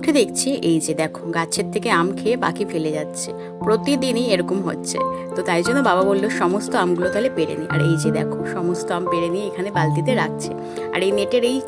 উঠে দেখছি এই যে দেখো, গাছের থেকে আম খেয়ে বাকি ফেলে যাচ্ছে। প্রতিদিনই এরকম হচ্ছে। তো তাই জন্য বাবা বলল, সমস্ত আমগুলো তাহলে পেরে নি। আর এই যে দেখো, সমস্ত আম পেরে নিয়ে এখানে বালতিতে রাখছে। আর এই নেটের এই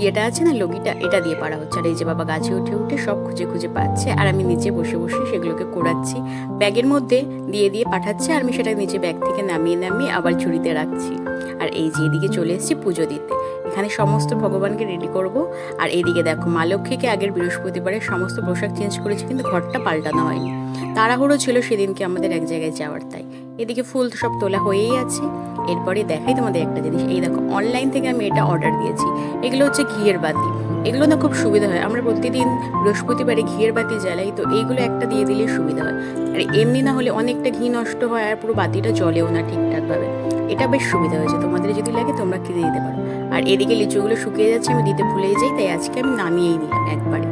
ইয়েটা আছে না, লগিটা, এটা দিয়ে পারা হচ্ছে। আর এই যে বাবা গাছে উঠে উঠে সব খুঁজে খুঁজে পাচ্ছে, আর আমি নিচে বসে বসে সেগুলোকে কোড়াচ্ছি। ব্যাগের মধ্যে দিয়ে দিয়ে পাঠাচ্ছে, আর আমি সেটা নিচে ব্যাগ থেকে নামিয়ে নামিয়ে আবার ঝুড়িতে রাখছি। আর এই যে এদিকে চলে এসেছি পুজো দিতে। এখানে সমস্ত ভগবানকে রেডি করব। আর এদিকে দেখো, মা লক্ষ্মীকে আগের বৃহস্পতিবারে সমস্ত পোশাক চেঞ্জ করেছি, কিন্তু ঘরটা পাল্টানো হয়নি। তাড়াহুড়ো ছিল সেদিনকে আমাদের এক জায়গায় যাওয়ার, তাই। এদিকে ফুল তো সব তোলা হয়েই আছে। এরপরে দেখাই তোমাদের একটা জিনিস। এই দেখো অনলাইন থেকে আমি এটা অর্ডার দিয়েছি। এগুলো হচ্ছে ঘিয়ের বাতি। এগুলো না খুব সুবিধা হয়। আমরা প্রতিদিন বৃহস্পতিবারে ঘিয়ের বাতি জ্বালাই, তো এইগুলো একটা দিয়ে দিলে সুবিধা হয়। আর এমনি না হলে অনেকটা ঘি নষ্ট হয় আর পুরো বাতিটা জ্বলেও না ঠিকঠাকভাবে। এটা বেশ সুবিধা হয়েছে। তোমাদের যদি লাগে তোমরা কিনে দিতে পারো। আর এদিকে লিচুগুলো শুকিয়ে যাচ্ছে, আমি দিতে ভুলেই যাই, তাই আজকে আমি নামিয়েই নিলাম একবারে।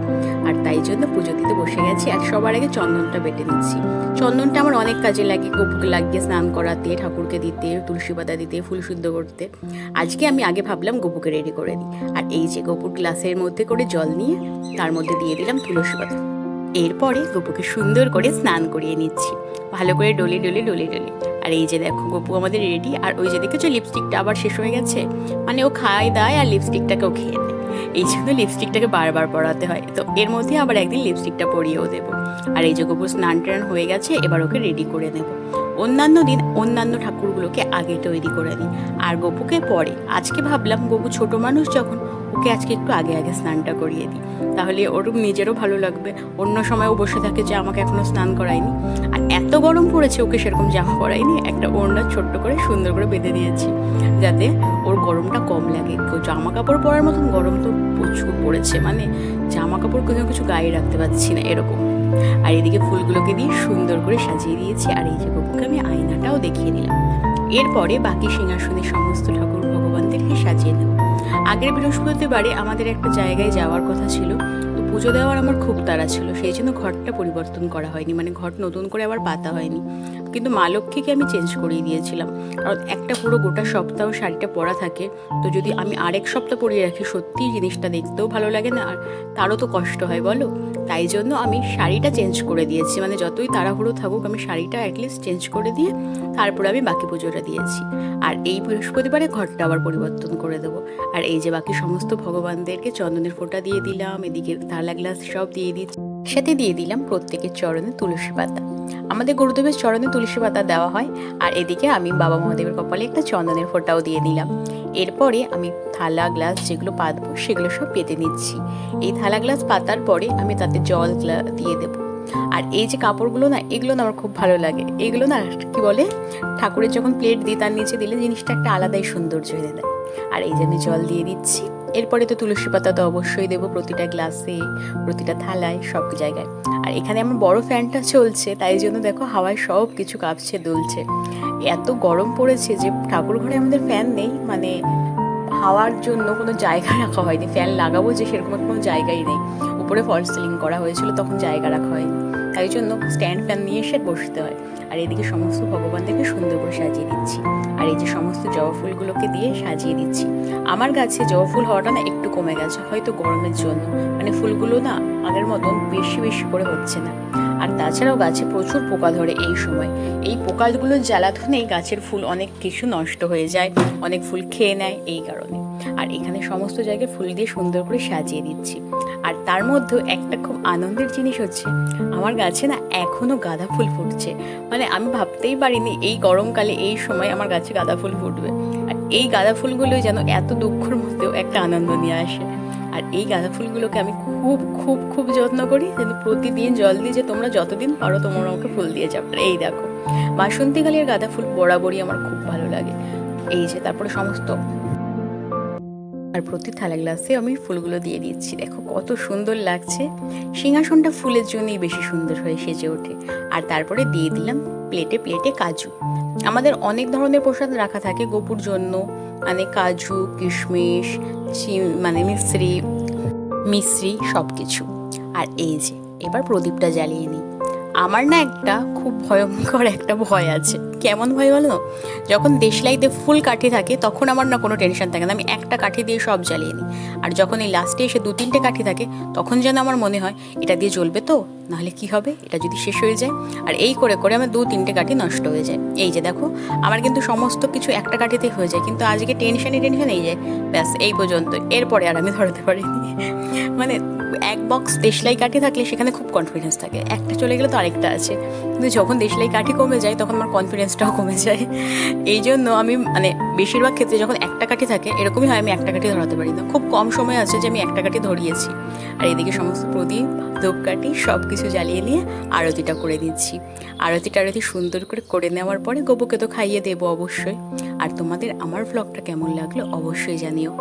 আর তাই জন্য পুজো দিতে বসে গেছি। আর সবার আগে চন্দনটা বেটে নিচ্ছি। চন্দনটা আমার অনেক কাজে লাগে। গোপুকে লাগিয়ে স্নান করাতে, ঠাকুরকে দিতে, তুলসী পাতা দিতে, ফুল শুদ্ধ করতে। আজকে আমি আগে ভাবলাম গোপুকে রেডি করে দিই। আর এই যে গোপুর গ্লাসের মধ্যে করে জল নিয়ে তার মধ্যে দিয়ে দিলাম তুলসী পাতা। এরপরে গপুকে সুন্দর করে স্নান করিয়ে নিচ্ছি। ভালো করে ডলে ডলে ডলে ডলে। আর এই যে দেখো, গপু আমাদের রেডি আর ওই যে দেখেছ লিপস্টিকটা আবার শেষ হয়ে গেছে? মানে ও খায়, দায় আর লিপস্টিকটাকেও খেয়ে দেয় এই জন্য লিপস্টিকটাকে বারবার পরাতে হয়। তো এর মধ্যে আবার একদিন লিপস্টিকটা পরিয়েও দেবো। আর এই যে গপুর স্নান টান হয়ে গেছে, এবার ওকে রেডি করে নেব। অন্যান্য দিন অন্যান্য ঠাকুরগুলোকে আগে তৈরি করে নিই আর গপুকে পরে, আজকে ভাবলাম গপু ছোট মানুষ যখন, ওকে আজকে একটু আগে আগে স্নানটা করিয়ে দিই। তাহলে ওর নিজেরও ভালো লাগবে। অন্য সময় ও বসে থাকে যে আমাকে এখনও স্নান করায়নি। আর এত গরম পড়েছে ওকে সেরকম জামা পরাইনি একটা ওড়না ছোট্ট করে সুন্দর করে বেঁধে দিয়েছি। যাতে ওর গরমটা কম লাগে। জামা কাপড় পরার মতন গরম তো প্রচুর পড়েছে। মানে জামা কাপড় কোনো কিছু গায়ে রাখতে পারছি না, এরকম। আর এদিকে ফুলগুলোকে দিয়ে সুন্দর করে সাজিয়ে দিয়েছি, আর এই যে গপুকে আমি আয়নাটাও দেখিয়ে নিলাম এরপরে বাকি সিংহাসনে সমস্ত ঠাকুর ভগবানদেরকে সাজিয়ে নেব আগের বৃহস্পতিবারে আমাদের একটা জায়গায় যাওয়ার কথা ছিল, তো পুজো দেওয়ার আমার খুব তাড়া ছিল, সেই জন্য ঘরটা পরিবর্তন করা হয়নি মানে ঘর নতুন করে আবার পাতা হয়নি। কিন্তু মা লক্ষ্মীকে আমি চেঞ্জ করিয়ে দিয়েছিলাম, কারণ একটা পুরো গোটা সপ্তাহ শাড়িটা পরা থাকে, তো যদি আমি আরেক সপ্তাহ পরিয়ে রাখি, সত্যিই জিনিসটা দেখতেও ভালো লাগে না, আর তারও তো কষ্ট হয়, বলো? তাই জন্য আমি শাড়িটা চেঞ্জ করে দিয়েছি। মানে যতই তাড়াহুড়ো থাকুক, আমি শাড়িটা অ্যাটলিস্ট চেঞ্জ করে দিয়ে তারপরে আমি বাকি পুজোটা দিয়েছি। আর এই বৃহস্পতিবারে ঘরটা আবার পরিবর্তন করে দেবো। আর এই যে বাকি সমস্ত ভগবানদেরকে চন্দনের ফোঁটা দিয়ে দিলাম, এদিকে তালা গ্লাস সব দিয়ে দিচ্ছি। সাথে দিয়ে দিলাম প্রত্যেকের চরণে তুলসী পাতা। আমাদের গুরুদেবের চরণে তুলসী পাতা দেওয়া হয় আর এদিকে আমি বাবা মহাদেবের কপালে একটা চন্দনের ফোঁটাও দিয়ে দিলাম। এরপরে আমি থালা, গ্লাস যেগুলো পাতবো সেগুলো সব পেতে নিচ্ছি। এই থালা, গ্লাস পাতার পরে আমি তাতে জল দিয়ে দেবো। আর এই যে কাপড়গুলো না, এগুলো না আমার খুব ভালো লাগে। এগুলো না কি বলে, ঠাকুরের যখন প্লেট দিই তার নিচে দিলে জিনিসটা একটা আলাদাই সৌন্দর্য এনে দেয়। আর এই যে আমি জল দিয়ে দিচ্ছি। এরপরে তো তুলসী পাতা তো অবশ্যই দেবো প্রতিটা গ্লাসে, প্রতিটা থালায়, সব জায়গায়। আর এখানে আমার বড় ফ্যানটা চলছে, তাই জন্য দেখো হাওয়ায় সব কিছু কাঁপছে, দুলছে। এত গরম পড়েছে যে ঠাকুর ঘরে আমাদের ফ্যান নেই মানে হাওয়ার জন্য কোনো জায়গা রাখা হয়নি। ফ্যান লাগাবো যে সেরকম কোনো জায়গাই নেই। উপরে ফল সিলিং করা হয়েছিল, তখন জায়গা রাখা হয়নি তাই জন্য স্ট্যান্ড ফ্যান নিয়ে এসে বসতে হয়। আর এদিকে সমস্ত ভগবানদেরকে সুন্দর করে সাজিয়ে দিচ্ছি। আর এই যে সমস্ত জবা ফুলগুলোকে দিয়ে সাজিয়ে দিচ্ছি। আমার গাছে জবা ফুল হওয়াটা না একটু কমে গেছে, হয়তো গরমের জন্য। মানে ফুলগুলো না আগের মতন বেশি বেশি করে হচ্ছে না। আর তাছাড়াও গাছে প্রচুর পোকা ধরে এই সময়। এই পোকাগুলোর জ্বালাধনেই গাছের ফুল অনেক কিছু নষ্ট হয়ে যায়, অনেক ফুল খেয়ে নেয় এই কারণে। আর এখানে সমস্ত জায়গায় ফুল দিয়ে সুন্দর করে সাজিয়ে দিচ্ছি। আর তার মধ্যেও একটা খুব আনন্দের জিনিস হচ্ছে, আমার গাছে না এখনও গাঁদা ফুল ফুটছে। মানে আমি ভাবতেই পারিনি এই গরমকালে এই সময় আমার গাছে গাঁদা ফুল ফুটবে। আর এই গাঁদা ফুলগুলোই যেন এত দুঃখের মধ্যেও একটা আনন্দ নিয়ে আসে। আর এই গাঁদা ফুলগুলোকে আমি খুব খুব খুব যত্ন করি। যেন প্রতিদিন জল দিই যে তোমরা যতদিন পারো তোমরা আমাকে ফুল দিয়ে যাবে। এই দেখো বাসন্তীকালের গাঁদা ফুল বরাবরই আমার খুব ভালো লাগে। এই যে, তারপরে সমস্ত। আর প্রতি থালা গ্লাসে আমি ফুলগুলো দিয়ে দিচ্ছি। দেখো কত সুন্দর লাগছে। সিংহাসনটা ফুলের জন্যই বেশি সুন্দর হয়ে সেজে ওঠে। আর তারপরে দিয়ে দিলাম প্লেটে প্লেটে কাজু। আমাদের অনেক ধরনের প্রসাদ রাখা থাকে, গোপুর জন্য। মানে কাজু, কিশমিশ মানে মিশ্রি মিশ্রি সব কিছু আর এই যে, এবার প্রদীপটা জ্বালিয়ে নিই। আমার না একটা খুব ভয়ঙ্কর একটা ভয় আছে। কেমন হয় বলো? যখন দেশলাইতে ফুল কাঠি থাকে, তখন আমার না কোনো টেনশন থাকে না। আমি একটা কাঠি দিয়ে সব জ্বালিয়ে নিই। আর যখন এই লাস্টে এসে দু তিনটে কাঠি থাকে, তখন যেন আমার মনে হয়, এটা দিয়ে জ্বলবে তো? নাহলে কি হবে? এটা যদি শেষ হয়ে যায়। আর এই করে করে আমার দু তিনটে কাঠি নষ্ট হয়ে যায়। এই যে দেখো, আমার কিন্তু সমস্ত কিছু একটা কাঠিতেই হয়ে যায়। কিন্তু আজকে টেনশনই টেনশন এই যায় ব্যাস, এই পর্যন্ত। এরপরে আর আমি ধরতে পারিনি। মানে এক বক্স দেশলাই কাঠি থাকলে সেখানে খুব কনফিডেন্স থাকে। একটা চলে গেলে তো আরেকটা আছে। কিন্তু যখন দেশলাই কাঠি কমে যায়, তখন আমার কনফিডেন্সটাও কমে যায়। এই জন্য আমি মানে বেশিরভাগ ক্ষেত্রে যখন একটা কাঠি থাকে, এরকমই হয় আমি একটা কাঠি ধরাতে পারি না। খুব কম সময় আছে যে আমি একটা কাঠি ধরিয়েছি। আর এদিকে সমস্ত প্রদীপ ধূপকাঠি সব কিছু জ্বালিয়ে নিয়ে আরতিটা করে দিচ্ছি আরতিটা আরতি সুন্দর করে করে নেওয়ার পরে গোপুকে তো খাইয়ে দেবো অবশ্যই। আর তোমাদের আমার ভ্লগটা কেমন লাগল অবশ্যই জানিও।